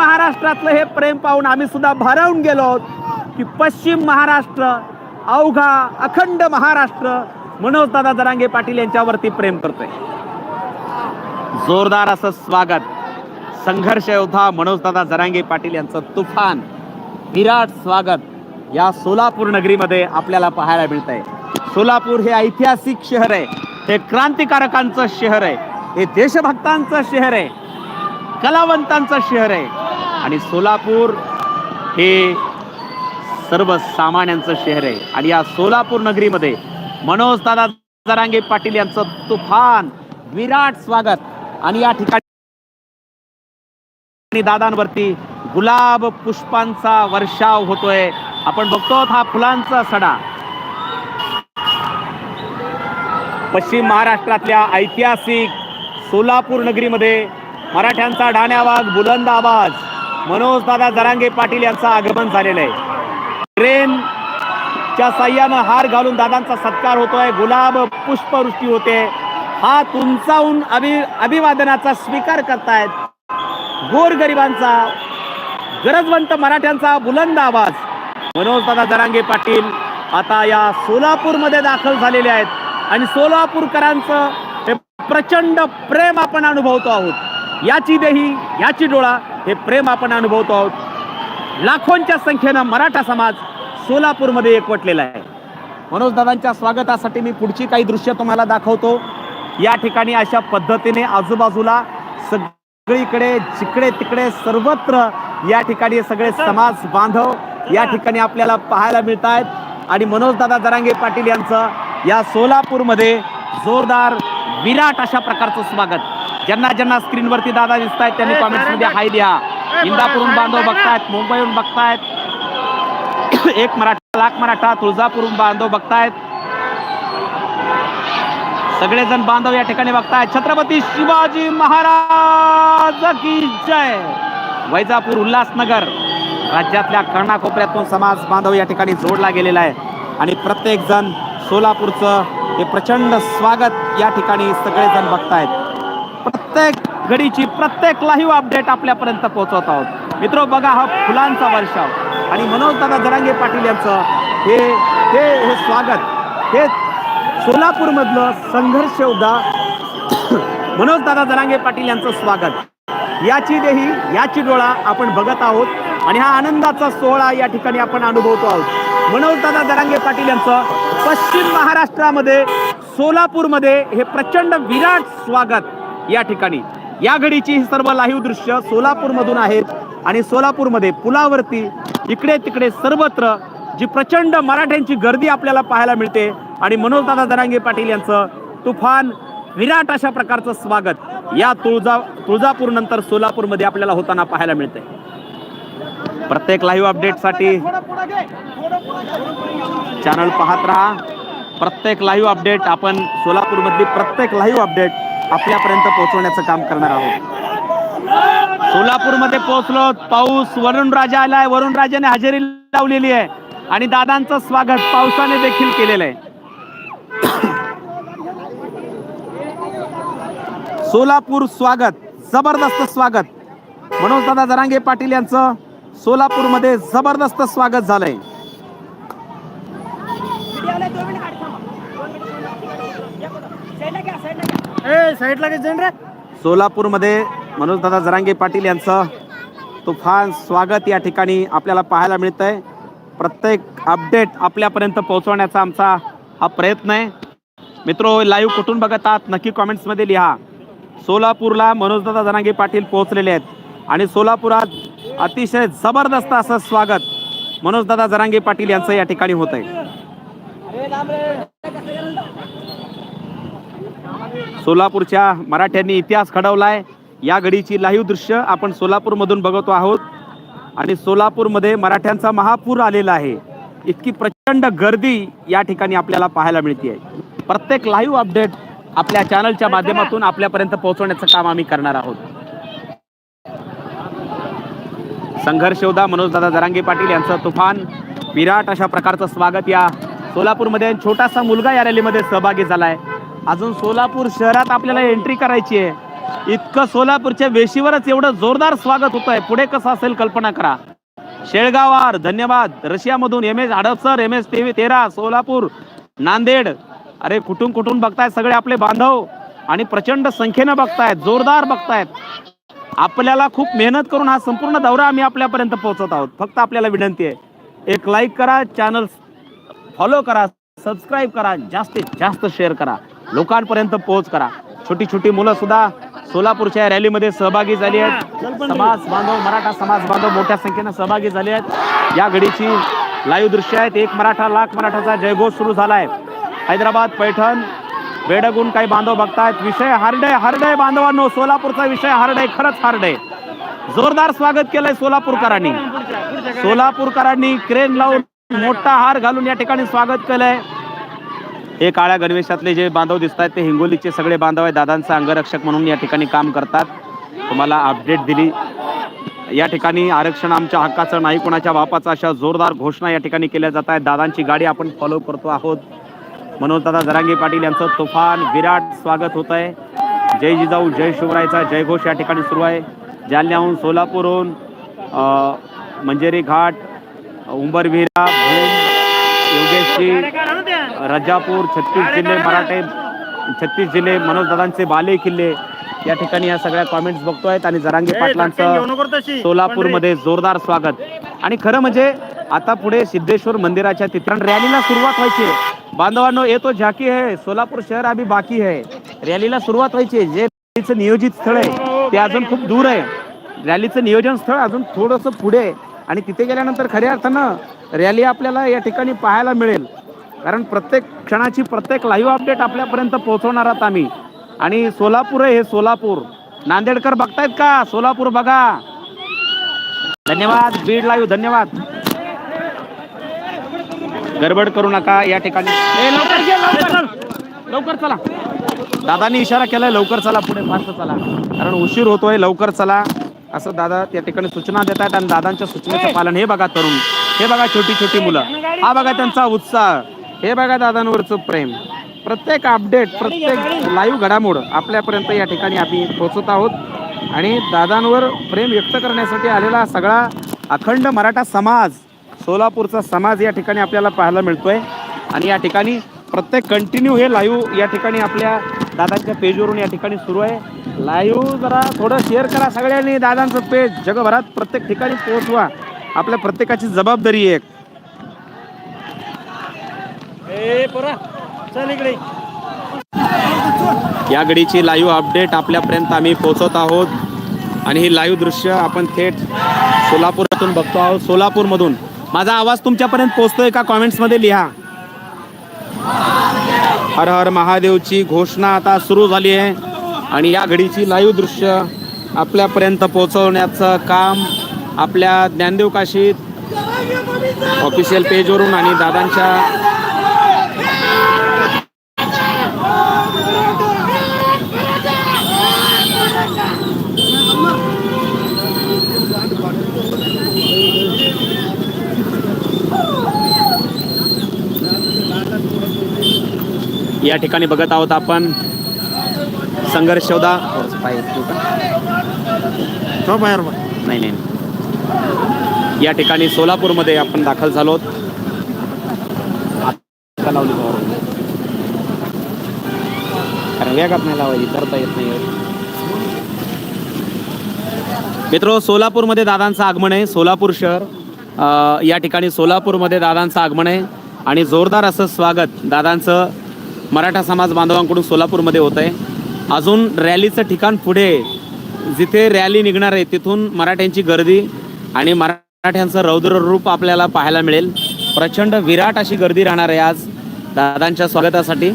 महाराष्ट्रातलं हे प्रेम पाहून आम्ही सुद्धा भारावून गेलो आहोत की पश्चिम महाराष्ट्र अवघा अखंड महाराष्ट्र मनोजदादा जरांगे पाटील यांच्यावरती प्रेम करतोय. जोरदार असं स्वागत. संघर्ष योद्धा मनोजदादा जरांगे पाटील यांचं तुफान. विराट स्वागत या सोलापूर नगरीमध्ये आपल्याला पाहायला मिळत आहे सोलापूर हे ऐतिहासिक शहर आहे. हे क्रांतिकारकांचं शहर आहे. हे देशभक्तांचं शहर आहे. कलावंतांचं शहर आहे. आणि सोलापूर हे सर्वसामान्यांचं शहर आहे. आणि या सोलापूर नगरीमध्ये मनोज दादा जरांगे पाटील यांचं तुफान विराट स्वागत. आणि या ठिकाणी दादांवरती गुलाब पुष्पांचा वर्षाव होतोय. आपण बघतो हा फुलांचा सडा. पश्चिम महाराष्ट्रातल्या ऐतिहासिक सोलापूर नगरीमध्ये मराठ्यांचा ढाण्यावाग बुलंद आवाज. मनोज दादा जरांगे पाटील यांचं आगमन झालेलं आहे. ट्रेनच्या साह्यानं हार घालून दादांचा सत्कार होतोय. गुलाब पुष्पवृष्टी होते. हा उंचावून अभि अभिवादनाचा स्वीकार करतायत. गोरगरिबांचा गरजवंत मराठ्यांचा बुलंद आवाज. मनोज दादा जरांगे पाटील आता या सोलापूरमध्ये दाखल झालेले आहेत. आणि सोलापूरकरांचं हे प्रचंड प्रेम आपण अनुभवतो आहोत. याची देही याची डोळा हे प्रेम आपण अनुभवतो आहोत. लाखोंच्या संख्येनं मराठा समाज सोलापूरमध्ये एकवटलेला आहे. मनोज दादांच्या स्वागतासाठी मी पुढची काही दृश्य तुम्हाला दाखवतो. या ठिकाणी अशा पद्धतीने आजूबाजूला सगळीकडे जिकडे तिकडे सर्वत्र या ठिकाणी सगळे समाज बांधव या ठिकाणी आपल्याला पाहायला मिळत आहेत. आणि मनोजदादा जरांगे पाटील यांचं या सोलापूरमध्ये जोरदार विराट अशा प्रकारचं स्वागत. ज्यांना ज्यांना स्क्रीनवरती दादा दिसत आहेत त्यांनी कॉमेंट्समध्ये हाय द्या. इंदापूरहून बांधव बघतायत मुंबईहून बघतायत. एक मराठा लाख मराठा तुळजापूरहून बांधव बघतायत. सगळेजण बांधव या ठिकाणी बघतायत. छत्रपती शिवाजी महाराज की जय. वैजापूर उल्हासनगर राज्यातल्या कर्णाकोपऱ्यातून समाज बांधव या ठिकाणी जोडला गेलेला आहे. आणि प्रत्येक जण सोलापूरचं हे प्रचंड स्वागत या ठिकाणी सगळेजण बघतायत. प्रत्येक घडीची प्रत्येक लाईव्ह अपडेट आपल्यापर्यंत पोहोचवत आहोत. मित्रो बघा हा फुलांचा वर्षाव. आणि मनोजदादा जरांगे पाटील यांचं हे हे हे स्वागत. हे सोलापूरमधलं संघर्ष योद्धा मनोजदादा जरांगे पाटील यांचं स्वागत. याची देही याची डोळा आपण बघत आहोत. आणि हा आनंदाचा सोहळा या ठिकाणी आपण अनुभवतो आहोत. मनोजदादा जरांगे पाटील यांचं पश्चिम महाराष्ट्रामध्ये सोलापूरमध्ये हे प्रचंड विराट स्वागत. या ठिकाणी. या घडीची ही सर्व लाईव्ह दृश्य सोलापूरमधून आहेत आणि सोलापूरमध्ये पुलावरती इकडे तिकडे सर्वत्र जी प्रचंड मराठ्यांची गर्दी आपल्याला पाहायला मिळते आणि मनोजदादा जरांगे पाटील यांचं तुफान विराट अशा प्रकारचं स्वागत या तुळजा तुळजापूर नंतर सोलापूरमध्ये आपल्याला होताना पाहायला मिळते प्रत्येक लाईव्ह अपडेटसाठी चॅनल पाहत राहा. प्रत्येक लाईव्ह अपडेट आपण सोलापूरमधली प्रत्येक लाईव्ह अपडेट आपल्यापर्यंत पोहोचवण्याचं काम करणार आहोत. सोलापूरमध्ये पोहोचलो पाऊस वरुण राजा आलाय. वरुण राजाने हजेरी लावलेली आहे आणि दादांचं स्वागत पावसाने देखील केलेलं आहे. सोलापूर स्वागत जबरदस्त स्वागत. मनोज दादा जरांगे पाटील यांचं सोलापूरमध्ये जबरदस्त स्वागत झालंय. सोलापूरमध्ये मनोज दादा जरांगे पाटील यांचं तुफान स्वागत या ठिकाणी आपल्याला पाहायला मिळत आहे प्रत्येक अपडेट आपल्यापर्यंत पोहोचवण्याचा आमचा हा प्रयत्न आहे. मित्रो लाईव्ह कुठून बघत आहात? नक्की कॉमेंट्समध्ये लिहा. सोलापूरला मनोजदादा जरांगे पाटील पोहोचलेले आहेत. आणि सोलापुरात अतिशय जबरदस्त असं स्वागत मनोजदादा जरांगे पाटील यांचं या ठिकाणी होत आहे सोलापूरच्या मराठ्यांनी इतिहास घडवलाय. या घडीची लाईव्ह दृश्य आपण सोलापूरमधून बघतो आहोत. आणि सोलापूरमध्ये मराठ्यांचा महापूर आलेला आहे. इतकी प्रचंड गर्दी या ठिकाणी आपल्याला पाहायला मिळते प्रत्येक लाईव्ह अपडेट आपल्या चॅनलच्या माध्यमातून आपल्यापर्यंत पोहोचवण्याचं काम आम्ही करणार आहोत. संघर्ष योद्धा मनोजदादा जरांगे पाटील यांचं तुफान. विराट अशा प्रकारचं स्वागत या सोलापूरमध्ये. छोटासा मुलगा या रॅलीमध्ये सहभागी झालाय. अजून सोलापूर शहरात आपल्याला एंट्री करायची आहे. इतकं सोलापूरच्या वेशीवरच एवढं जोरदार स्वागत होत आहे पुढे कसं असेल कल्पना करा. शेळगावार धन्यवाद. रशियामधून M S Hadapsar M S TV तेरा सोलापूर नांदेड. अरे कुठून कुठून बघतायत सगळे आपले बांधव? आणि प्रचंड संख्येनं बघतायत जोरदार बघतायत. आपल्याला खूप मेहनत करून हा संपूर्ण दौरा आम्ही आपल्यापर्यंत पोहोचत आहोत. फक्त आपल्याला विनंती आहे एक लाईक करा चॅनल फॉलो करा सबस्क्राईब करा जास्तीत जास्त शेअर करा. लोकांपर्यंत पोहोच करा. छोटी छोटी मुलं सुद्धा सोलापूरच्या रॅलीमध्ये सहभागी झाली आहेत. समाज बांधव मराठा समाज बांधव मोठ्या संख्येनं सहभागी झाले आहेत. या घडीची लाईव्ह दृश्य आहेत. एक मराठा लाख मराठाचा जयघोष सुरू झाला आहे हैदराबाद पैठण बेडगुण काही बांधव बघतायत. विषय हार्ड आहे हार्ड आहे बांधवांनो सोलापूरचा विषय हार्ड आहे खरंच हार्ड आहे जोरदार स्वागत केलंय सोलापूरकरांनी. सोलापूरकरांनी क्रेन लावून मोठा हार घालून या ठिकाणी स्वागत केलंय. हे काळ्या गणवेशातले जे बांधव दिसत आहेत ते हिंगोलीचे सगळे बांधव आहेत. दादांचा अंगरक्षक म्हणून या ठिकाणी काम करतात. तुम्हाला अपडेट दिली. या ठिकाणी आरक्षण आमच्या हक्काचं नाही कोणाच्या बापाचं अशा जोरदार घोषणा या ठिकाणी केल्या जात आहेत. दादांची गाडी आपण फॉलो करतो आहोत. मनोज दादा जरांगे पाटील यांचं तुफान विराट स्वागत होत आहे. जय जिजाऊ जय शिवरायचा जयघोष या ठिकाणी सुरू आहे. जालन्याहून सोलापूरहून मंजेरी घाट उंबरविरा भूम योगेशजी रजापूर छत्तीस जिल्हे मराठे छत्तीस जिल्हे मनोज दादांचे बाले किल्ले. या ठिकाणी या सगळ्या कॉमेंट्स बघतोय आणि जरांगे पाटलांचं सोलापूरमध्ये जोरदार स्वागत. आणि खरं म्हणजे आता पुढे सिद्धेश्वर मंदिराच्या तिथं रॅलीला सुरुवात व्हायची आहे. बांधवांनो येतो झाकी आहे सोलापूर शहर अभी बाकी आहे रॅलीला सुरुवात व्हायची. जे रॅलीचं नियोजित स्थळ आहे ते अजून खूप दूर आहे. रॅलीचं नियोजन स्थळ अजून थोडंसं पुढे आहे. आणि तिथे गेल्यानंतर खऱ्या अर्थानं रॅली आपल्याला या ठिकाणी पाहायला मिळेल. कारण प्रत्येक क्षणाची प्रत्येक लाईव्ह अपडेट आपल्यापर्यंत पोहोचवणार आहात आम्ही. आणि सोलापूर आहे हे सोलापूर. नांदेडकर बघतायत का? सोलापूर बघा. धन्यवाद बीड लाईव्ह धन्यवाद. गडबड करू नका या ठिकाणी. लवकर लवकर. चला. दादानी इशारा केलाय लवकर चला पुढे फास्ट चला. कारण उशीर होतोय लवकर चला. असं दादा त्या ठिकाणी सूचना देत आहेत आणि दादांच्या सूचनेचं पालन. हे बघा तरुण. हे बघा छोटी छोटी मुलं. हा बघा त्यांचा उत्साह. हे बघा दादांवरचं प्रेम. प्रत्येक अपडेट प्रत्येक लाईव्ह घडामोड आपल्यापर्यंत या ठिकाणी आम्ही पोहोचत आहोत. आणि दादांवर प्रेम व्यक्त करण्यासाठी आलेला सगळा अखंड मराठा समाज सोलापूरचा समाज या ठिकाणी आपल्याला पाहायला मिळतोय. आणि या ठिकाणी प्रत्येक कंटिन्यू हे लाईव्ह या ठिकाणी आपल्या दादांच्या पेजवरून या ठिकाणी सुरू आहे. लाईव्ह जरा थोडं शेअर करा सगळ्यांनी दादांचं पेज जगभरात प्रत्येक ठिकाणी पोहोचवा. आपल्या प्रत्येकाची जबाबदारी आहे या घडीची लाईव्ह अपडेट आपल्यापर्यंत आम्ही पोहोचत आहोत. आणि ही लाईव्ह दृश्य आपण थेट सोलापुरातून बघतो आहोत. सोलापूरमधून. माझा आवाज तुमच्यापर्यंत पोहोचतोय का कॉमेंट्समध्ये लिहा. हर हर महादेवची घोषणा आता सुरू झाली आहे. आणि या घडीची लाईव्ह दृश्य आपल्यापर्यंत पोहोचवण्याचं काम आपल्या ज्ञानदेव काशीत ऑफिशियल पेजवरून आणि दादांच्या या ठिकाणी बघत आहोत आपण संघर्ष शोधा. नाही नाही. या ठिकाणी सोलापूरमध्ये आपण दाखल झालो. कारण वेगात नाही लावायची करता येत नाही मित्र सोलापूरमध्ये दादांचं आगमन आहे सोलापूर शहर या ठिकाणी सोलापूरमध्ये दादांचं आगमन आहे आणि जोरदार असं स्वागत दादांचं मराठा समाज बांधवांकडून सोलापूरमध्ये होत आहे. अजून रॅलीचं ठिकाण पुढे. जिथे रॅली निघणार आहे तिथून मराठ्यांची गर्दी आणि मराठ्यांचं रौद्र रूप आपल्याला पाहायला मिळेल. प्रचंड विराट अशी गर्दी राहणार आहे आज दादांच्या स्वागतासाठी.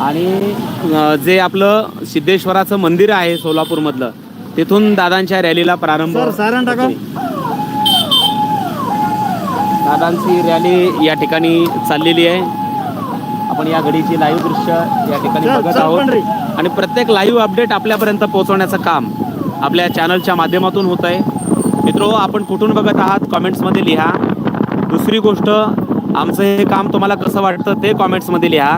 आणि जे आपलं सिद्धेश्वराचं मंदिर आहे सोलापूरमधलं तिथून दादांच्या रॅलीला प्रारंभ. दादांची रॅली या ठिकाणी चाललेली आहे. आपण या घडीची लाईव्ह दृश्य या ठिकाणी बघत. आहोत. आणि प्रत्येक लाईव्ह अपडेट आपल्यापर्यंत पोहोचवण्याचं काम आपल्या चॅनलच्या माध्यमातून होत आहे. मित्रो आपण कुठून बघत आहात? कॉमेंट्समध्ये लिहा. दुसरी गोष्ट आमचं हे काम तुम्हाला कसं वाटतं ते कॉमेंट्समध्ये लिहा.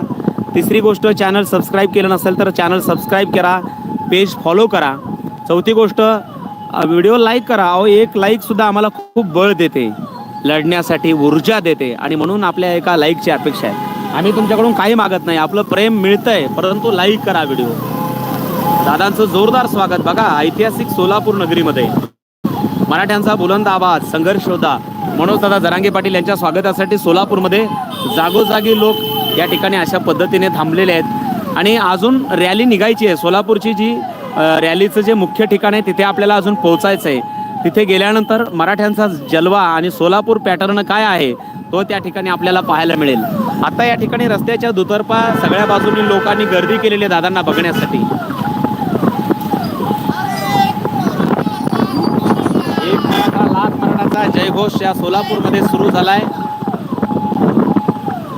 तिसरी गोष्ट चॅनल सबस्क्राईब केलं नसेल तर चॅनल सबस्क्राईब करा. पेज फॉलो करा. चौथी गोष्ट व्हिडिओ लाईक करा. अहो एक लाईकसुद्धा आम्हाला खूप बळ देते. लढण्यासाठी ऊर्जा देते. आणि म्हणून आपल्या एका लाईकची अपेक्षा आहे. आम्ही तुमच्याकडून काही मागत नाही. आपलं प्रेम मिळतंय. परंतु लाईक करा व्हिडिओ दादांचं जोरदार स्वागत. बघा ऐतिहासिक सोलापूर नगरीमध्ये मराठ्यांचा बुलंद आवाज संघर्ष होता. मनोज दादा जरांगे पाटील यांच्या स्वागतासाठी सोलापूरमध्ये जागोजागी लोक या ठिकाणी अशा पद्धतीने थांबलेले आहेत. आणि अजून रॅली निघायची आहे. सोलापूरची जी रॅलीचं जे मुख्य ठिकाण आहे तिथे आपल्याला अजून पोहोचायचं आहे. तिथे गेल्यानंतर मराठ्यांचा जलवा आणि सोलापूर पॅटर्न काय आहे तो त्या ठिकाणी आपल्याला पाहायला मिळेल. आता या ठिकाणी रस्त्याच्या दुतर्फा सगळ्या बाजूनी लोकांनी गर्दी केलेली आहे दादांना बघण्यासाठी. एक मराठा लाख मराठाचा जयघोष या सोलापूरमध्ये सुरू झालाय.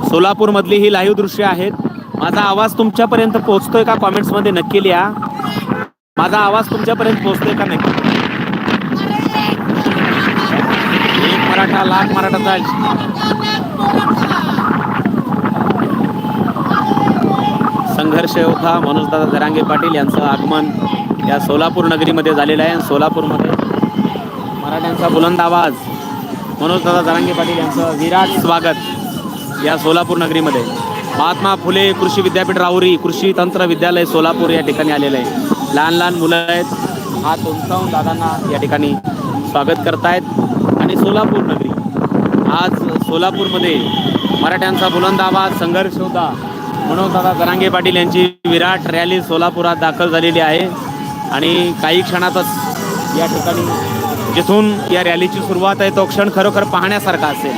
सोलापूरमधली ही लाईव्ह दृश्य आहेत. माझा आवाज तुमच्यापर्यंत पोहोचतोय का कॉमेंट्समध्ये नक्की लिहा. माझा आवाज तुमच्यापर्यंत पोहोचतोय का नक्की? एक मराठा लाख मराठाचा संघर्ष योद्धा मनोजदादा धरांगे पाटील यांचं आगमन या सोलापूर नगरीमध्ये झालेलं आहे. सोलापूरमध्ये मराठ्यांचा बुलंद आवाज मनोजदादा जरांगे पाटील यांचं विराट स्वागत या सोलापूर नगरीमध्ये. महात्मा फुले कृषी विद्यापीठ राहुरी कृषी तंत्र विद्यालय सोलापूर या ठिकाणी आलेलं आहे. लहान लहान मुलं आहेत. हा उंचावून दादांना या ठिकाणी स्वागत करतायत. आणि सोलापूर नगरी. आज सोलापूरमध्ये मराठ्यांचा बुलंद आवाज संघर्ष होता. दादा जरांगे पाटील यांची विराट रॅली सोलापुरात दाखल झालेली आहे. आणि काही क्षणातच या ठिकाणी जिथून या रॅलीची सुरुवात आहे तो क्षण खरोखर पाहण्यासारखा असेल.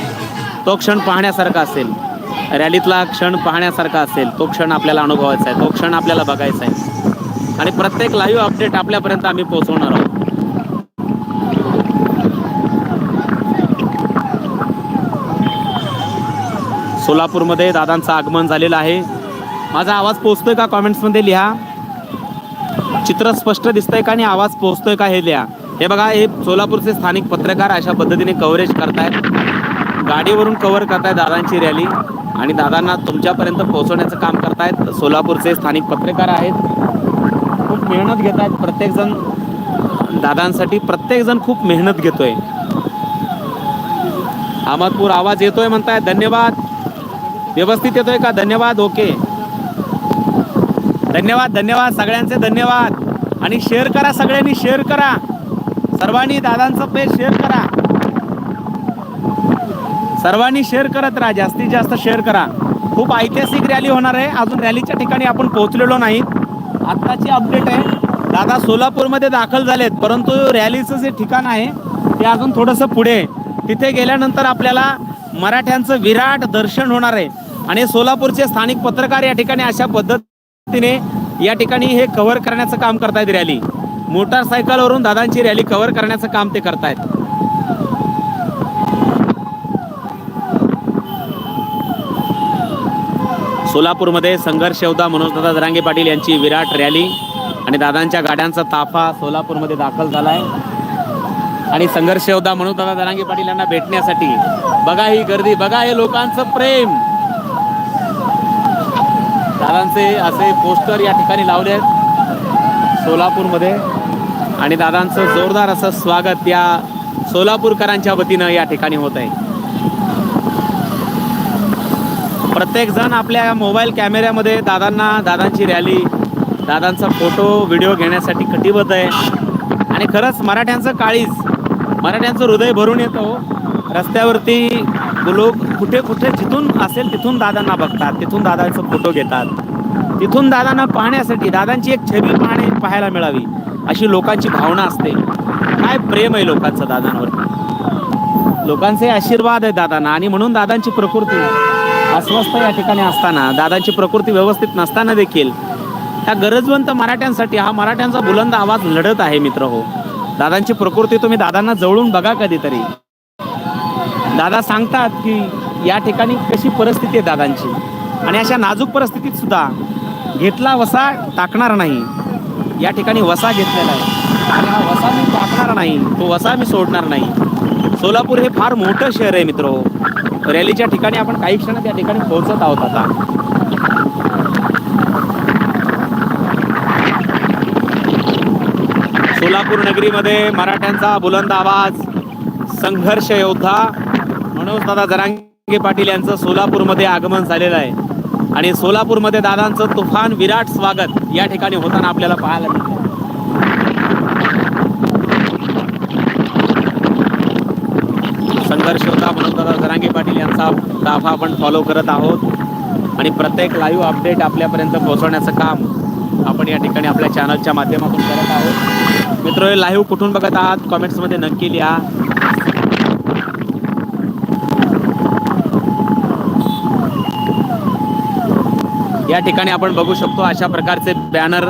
तो क्षण पाहण्यासारखा असेल. रॅलीतला क्षण पाहण्यासारखा असेल. तो क्षण आपल्याला अनुभवायचा आहे. तो क्षण आपल्याला बघायचा आहे. आणि प्रत्येक लाईव्ह अपडेट आपल्यापर्यंत आम्ही पोहोचवणार आहोत. सोलापूरमध्ये दादांचं आगमन झालेलं आहे. माझा आवाज पोचतोय का कॉमेंट्समध्ये लिहा. चित्र स्पष्ट दिसतंय का आणि आवाज पोचतोय का हे लिहा. हे बघा हे सोलापूरचे स्थानिक पत्रकार अशा पद्धतीने कव्हरेज करतायत. गाडीवरून कव्हर करतायत दादांची रॅली आणि दादांना तुमच्यापर्यंत पोहोचवण्याचं काम करतायत. सोलापूरचे स्थानिक पत्रकार आहेत. खूप मेहनत घेत आहेत प्रत्येकजण दादांसाठी प्रत्येकजण खूप मेहनत घेतोय. अहमदपूर आवाज येतोय म्हणताय धन्यवाद. व्यवस्थित येतोय का? धन्यवाद. ओके. धन्यवाद धन्यवाद सगळ्यांचे धन्यवाद. आणि शेअर करा सगळ्यांनी शेअर करा. सर्वांनी दादांचं पेज शेअर करा. सर्वांनी शेअर करत राहा जास्तीत जास्त शेअर करा. खूप ऐतिहासिक रॅली होणार आहे. अजून रॅलीच्या ठिकाणी आपण पोहोचलेलो नाही. आत्ताची अपडेट आहे. दादा सोलापूरमध्ये दाखल झालेत परंतु रॅलीचं जे ठिकाण आहे ते अजून थोडंसं पुढे आहे. तिथे गेल्यानंतर आपल्याला मराठ्यांचं विराट दर्शन होणार आहे. आणि सोलापूरचे स्थानिक पत्रकार या ठिकाणी अशा पद्धत पद्धतीने या ठिकाणी हे कव्हर करण्याचं काम करतायत रॅली मोटारसायकलवरून दादांची रॅली कव्हर करण्याचं काम ते करतायत. सोलापूरमध्ये संघर्ष होता मनोजदादा जरांगे पाटील यांची विराट रॅली आणि दादांच्या गाड्यांचा ताफा सोलापूरमध्ये दाखल झालाय. आणि संघर्ष होता मनोजदादा जरांगे पाटील यांना भेटण्यासाठी बघा ही गर्दी बघा हे लोकांचं प्रेम. दादांचे असे पोस्टर या ठिकाणी लावले आहेत सोलापूरमध्ये. आणि दादांचं जोरदार असं स्वागत या सोलापूरकरांच्या वतीनं या ठिकाणी होत आहे. प्रत्येक जण आपल्या मोबाईल कॅमेऱ्यामध्ये दादांना दादांची रॅली दादांचा फोटो व्हिडिओ घेण्यासाठी कटिबद्ध आहे. आणि खरंच मराठ्यांचं काळीज मराठ्यांचं हृदय भरून येतो हो. रस्त्यावरती लोक कुठे कुठे जिथून असेल तिथून दादांना बघतात तिथून दादांचा फोटो घेतात. तिथून दादांना पाहण्यासाठी दादांची एक छबी पाहणे पाहायला मिळावी अशी लोकांची भावना असते. काय प्रेम आहे लोकांचं दादांवर? लोकांचे आशीर्वाद आहे दादांना आणि म्हणून दादांची प्रकृती अस्वस्थ या ठिकाणी असताना दादांची प्रकृती व्यवस्थित नसताना देखील त्या गरजवंत मराठ्यांसाठी हा मराठ्यांचा बुलंद आवाज लढत आहे मित्र हो. दादांची प्रकृती तुम्ही दादांना जवळून बघा कधीतरी. दादा सांगतात की या ठिकाणी कशी परिस्थिती आहे दादांची? आणि अशा नाजूक परिस्थितीत सुद्धा घेतला वसा टाकणार नाही. या ठिकाणी वसा घेतलेला आहे. आणि हा वसा मी टाकणार नाही तो वसा मी सोडणार नाही. सोलापूर हे फार मोठं शहर आहे मित्र. रॅलीच्या ठिकाणी आपण काही क्षणात या ठिकाणी पोहोचत आहोत आता. सोलापूर नगरीमध्ये मराठ्यांचा बुलंद आवाज संघर्ष योद्धा मनोज दादा जरांगे पाटील यांचं सोलापूरमध्ये आगमन झालेलं आहे. आणि सोलापूरमध्ये दादांचं तुफान विराट स्वागत या ठिकाणी होताना आपल्याला पाहायला मिळतं. संघर्ष होता. म्हणून दादा जरांगे पाटील यांचा ताफा आपण फॉलो करत आहोत. आणि प्रत्येक लाईव्ह अपडेट आपल्यापर्यंत पोहोचवण्याचं काम आपण या ठिकाणी आपल्या चॅनलच्या माध्यमातून करत आहोत. मित्र लाईव्ह कुठून बघत आहात? कॉमेंट्समध्ये नक्की लिहा. या ठिकाणी आपण बघू शकतो अशा प्रकारचे बॅनर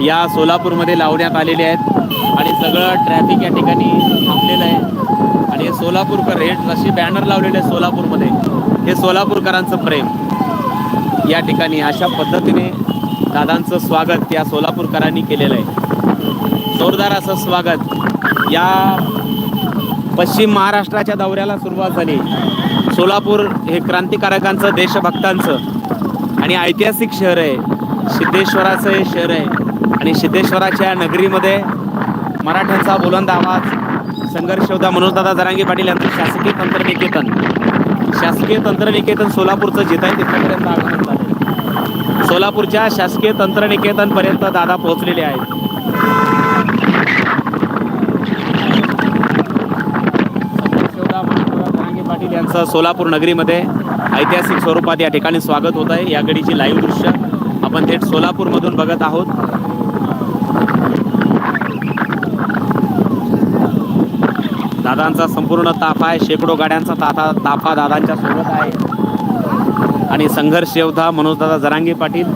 या सोलापूरमध्ये लावण्यात आलेले आहेत. आणि सगळं ट्रॅफिक या ठिकाणी थांबलेलं आहे. आणि हे सोलापूरकर हे जशी बॅनर लावलेले आहे सोलापूरमध्ये. हे सोलापूरकरांचं प्रेम. या ठिकाणी अशा पद्धतीने दादांचं स्वागत या सोलापूरकरांनी केलेलं आहे. जोरदार असं स्वागत. या पश्चिम महाराष्ट्राच्या दौऱ्याला सुरुवात झाली. सोलापूर हे क्रांतिकारकांचं देशभक्तांचं. आणि ऐतिहासिक शहर आहे. सिद्धेश्वराचं हे शहर आहे. आणि सिद्धेश्वराच्या नगरीमध्ये मराठ्यांचा बुलंद आवाज संघर्ष होता मनोजदादा जरांगे पाटील यांचं शासकीय तंत्रनिकेतन. शासकीय तंत्रनिकेतन सोलापूरचं जिथं आहे तिथपर्यंत आगमन झालं सोलापूरच्या शासकीय तंत्रनिकेतनपर्यंत दादा पोहोचलेले आहेत. पाटील यांचं सोलापूर नगरीमध्ये ऐतिहासिक स्वरूपात या ठिकाणी स्वागत होत आहे. या गडीची लाईव्ह दृश्य आपण थेट सोलापूरमधून बघत आहोत. दादांचा संपूर्ण ताफा आहे. शेकडो गाड्यांचा ताफा ताफा दादांच्या सोबत आहे. आणि संघर्ष योद्धा मनोजदादा जरांगे पाटील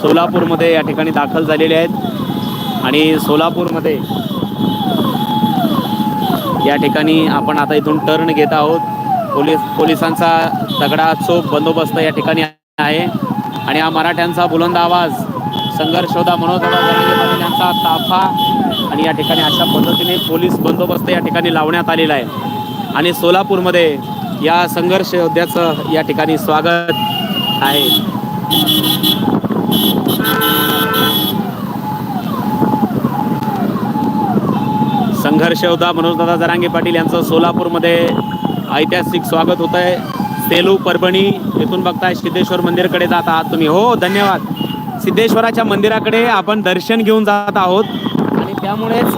सोलापूरमध्ये या ठिकाणी दाखल झालेले आहेत. आणि सोलापूरमध्ये या ठिकाणी आपण आता इथून टर्न घेत आहोत. पोलीस पोलिसांचा तगडा चोख बंदोबस्त या ठिकाणी आहे. आणि हा मराठ्यांचा बुलंद आवाज संघर्ष होता मनोजदादा यांचा ताफा. आणि या ठिकाणी अशा पद्धतीने पोलीस बंदोबस्त या ठिकाणी लावण्यात आलेला आहे. आणि सोलापूरमध्ये या संघर्ष योद्ध्याचं या ठिकाणी स्वागत आहे. संघर्ष होता मनोजदादा जरांगे पाटील यांचं सोलापूरमध्ये ऐतिहासिक स्वागत होत आहे. सेलू परभणी इथून बघताय सिद्धेश्वर मंदिरकडे जात आहात तुम्ही. हो धन्यवाद. सिद्धेश्वराच्या मंदिराकडे आपण दर्शन घेऊन जात आहोत. आणि त्यामुळेच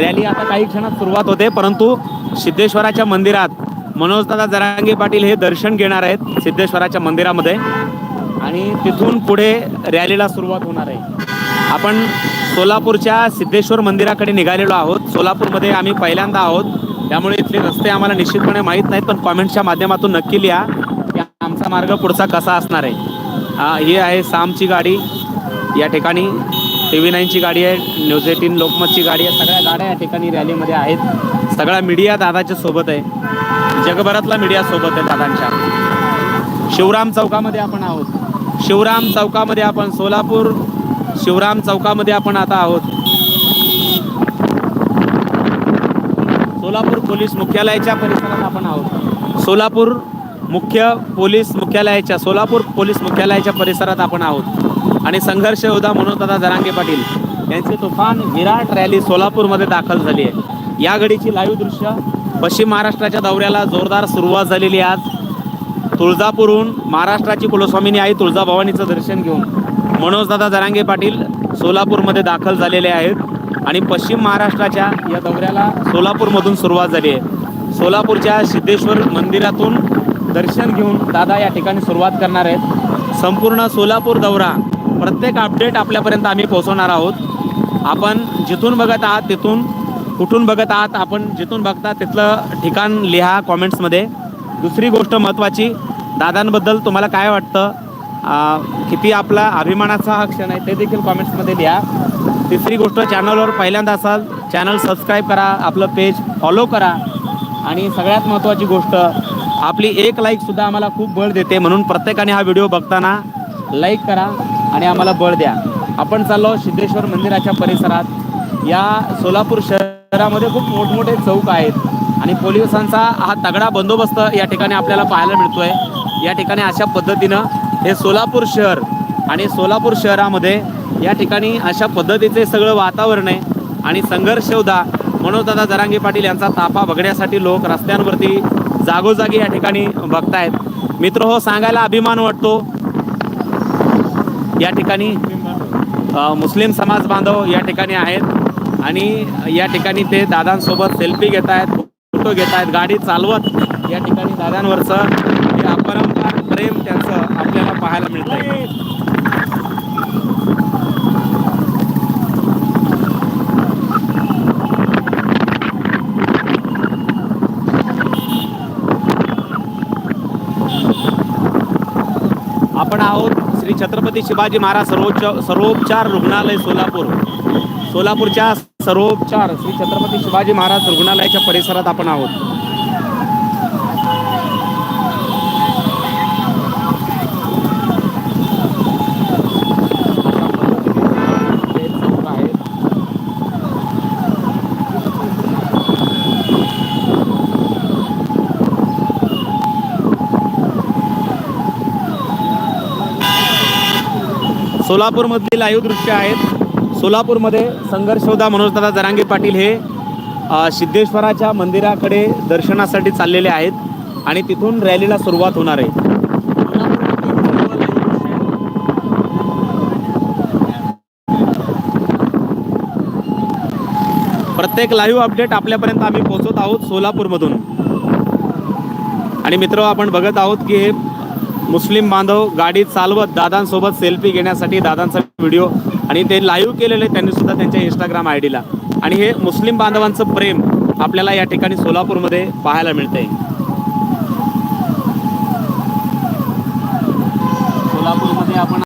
रॅली आता काही क्षणात सुरुवात होते परंतु सिद्धेश्वराच्या मंदिरात मनोजदादा जरांगे पाटील हे दर्शन घेणार आहेत सिद्धेश्वराच्या मंदिरामध्ये. आणि तिथून पुढे रॅलीला सुरुवात होणार आहे. आपण सोलापूरच्या सिद्धेश्वर मंदिराकडे निघालेलो आहोत. सोलापूरमध्ये आम्ही पहिल्यांदा आहोत. त्यामुळे इथले रस्ते आम्हाला निश्चितपणे माहीत नाहीत पण कॉमेंटच्या माध्यमातून नक्की लिहा की आमचा मार्ग पुढचा कसा असणार आहे. ही आहे सामची गाडी. या ठिकाणी टी व्ही नाईनची गाडी आहे न्यूज एटीन लोकमतची गाडी आहे. सगळ्या गाड्या या ठिकाणी रॅलीमध्ये आहेत. सगळा मीडिया दादाच्या सोबत आहे. जगभरातला मीडिया सोबत आहे दादांच्या. शिवराम चौकामध्ये आपण आहोत. शिवराम चौकामध्ये आपण सोलापूर शिवराम चौकामध्ये आपण आता आहोत सोलापूर पोलीस मुख्यालयाच्या परिसरात आपण आहोत. सोलापूर मुख्य पोलीस मुख्यालयाच्या सोलापूर पोलीस मुख्यालयाच्या परिसरात आपण आहोत. आणि संघर्ष योद्धा मनोजदादा जरांगे पाटील यांची तुफान विराट रॅली सोलापूरमध्ये दाखल झाली आहे. या घडीची लाईव्ह दृश्य पश्चिम महाराष्ट्राच्या दौऱ्याला जोरदार सुरुवात झालेली आज. तुळजापूरहून महाराष्ट्राची कुलस्वामिनी आई तुळजाभवानीचं दर्शन घेऊन मनोजदादा जरांगे पाटील सोलापूरमध्ये दाखल झालेले आहेत. आणि पश्चिम महाराष्ट्राच्या या दौऱ्याला सोलापूरमधून सुरुवात झाली आहे. सोलापूरच्या सिद्धेश्वर मंदिरातून दर्शन घेऊन दादा या ठिकाणी सुरुवात करणार आहेत. संपूर्ण सोलापूर दौरा प्रत्येक अपडेट आपल्यापर्यंत आम्ही पोहोचवणार आहोत. आपण जिथून बघत आहात तिथून कुठून बघत आहात आपण जिथून बघता तिथलं ठिकाण लिहा कॉमेंट्समध्ये दुसरी गोष्ट महत्त्वाची दादांबद्दल तुम्हाला काय वाटतं? किती आपला अभिमानाचा हा क्षण आहे ते देखील कॉमेंट्समध्ये लिहा. तिसरी गोष्ट चॅनलवर पहिल्यांदा असाल चॅनल सबस्क्राईब करा आपलं पेज फॉलो करा. आणि सगळ्यात महत्त्वाची गोष्ट आपली एक लाईकसुद्धा आम्हाला खूप बळ देते म्हणून प्रत्येकाने हा व्हिडिओ बघताना लाईक करा आणि आम्हाला बळ द्या. आपण चाललो सिद्धेश्वर मंदिराच्या परिसरात. या सोलापूर शहरामध्ये खूप मोठमोठे चौक आहेत. आणि पोलिसांचा हा तगडा बंदोबस्त या ठिकाणी आपल्याला पाहायला मिळतोय. या ठिकाणी अशा पद्धतीनं हे सोलापूर शहर आणि सोलापूर शहरामध्ये या ठिकाणी अशा पद्धतीचे सगळं वातावरण आहे आणि संघर्ष होता. मनोजदादा जरांगे पाटील यांचा ताफा बघण्यासाठी लोक रस्त्यांवरती जागोजागी या ठिकाणी बघतायत. मित्र हो सांगायला अभिमान वाटतो. या ठिकाणी मुस्लिम समाज बांधव या ठिकाणी आहेत आणि या ठिकाणी ते दादांसोबत सेल्फी घेत आहेत फोटो घेत आहेत गाडी चालवत या ठिकाणी दादांवरचं हे अपरंपार प्रेम त्यांचं आपल्याला पाहायला मिळत आपण आहोत श्री छत्रपती शिवाजी महाराज सर्वोच्च सर्वोपचार रुग्णालय सोलापूर. सोलापूरच्या सर्वोपचार श्री छत्रपती शिवाजी महाराज रुग्णालयाच्या परिसरात आपण आहोत. सोलापूरमधली लाईव्ह दृश्य आहेत. सोलापूरमध्ये संघर्षोदा मनोजदादा जरांगे पाटील हे सिद्धेश्वराच्या मंदिराकडे दर्शनासाठी चाललेले आहेत आणि तिथून रॅलीला सुरुवात होणार आहे. प्रत्येक लाईव्ह अपडेट आपल्यापर्यंत आम्ही पोहोचत आहोत सोलापूरमधून. आणि मित्र आपण बघत आहोत की हे मुस्लिम बांधव गाडी चालवत दादांसोबत सेल्फी घेण्यासाठी दादांचा व्हिडिओ आणि ते लाईव्ह केलेले त्यांनी सुद्धा त्यांच्या इंस्टाग्राम आय डीला आणि हे मुस्लिम बांधवांचं प्रेम आपल्याला या ठिकाणी सोलापूरमध्ये पाहायला मिळतंय. सोलापूरमध्ये आपण